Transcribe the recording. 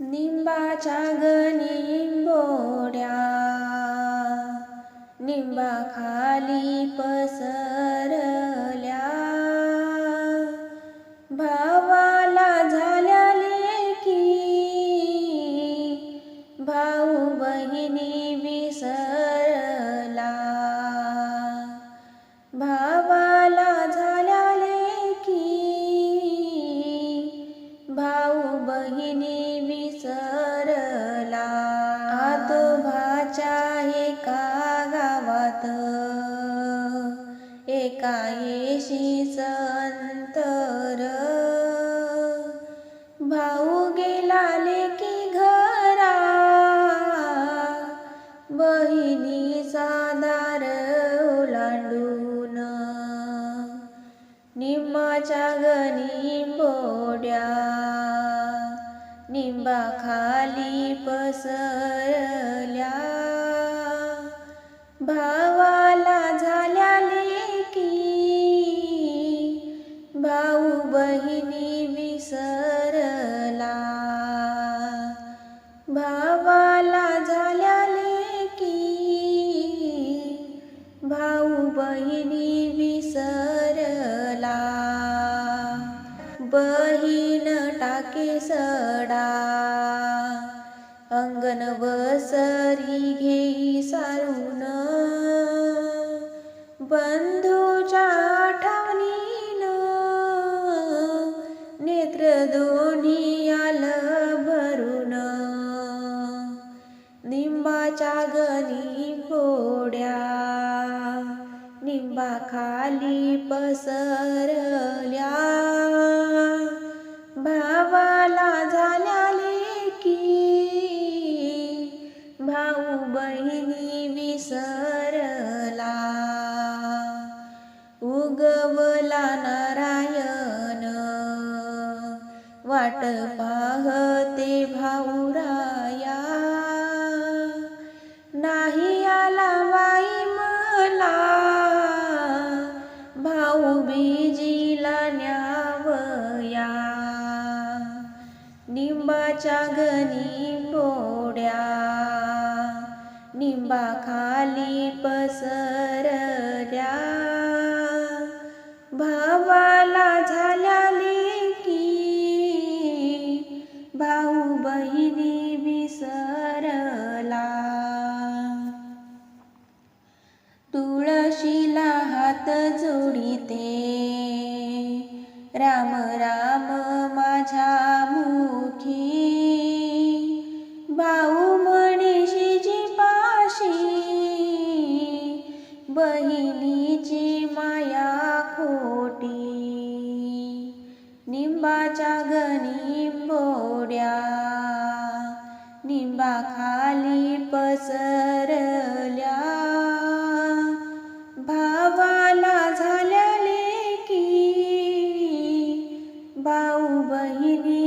निंबाच्या गनिंबोड्या निंबाखाली पसर अंतर भाऊ गेला लेकी घरा. बहिणीचा दार ओलांडून. निंबाच्या गनिंबोड्या निंबाखाली पसरल्या. भावा बहिणी विसरला. बहीण टाके सडा. अंगण वसरी घेई सारून. बंधूच्या आठवणीन नेत्र दोन्ही आलं भरून. निंबाच्या गणी फोड्या बाखाली पसरल्या. भावाला झाल्या लेकी भाऊ बहिणी विसरला. उगवला नारायण. वाट पाहते भाऊरा निंबाच्या पोड्या निंबा निंबाखाली पसरल्या भावाला झाल्या लेकी. भाऊ बहिणी विसरला. तुळशीला हात जोडिते. राम राम. बहिणीची माया खोटी. निंबाच्या गणिंबोड्या निंबाखाली पसरल्या. भावाला झाल्या लेकी भाऊ बहिणी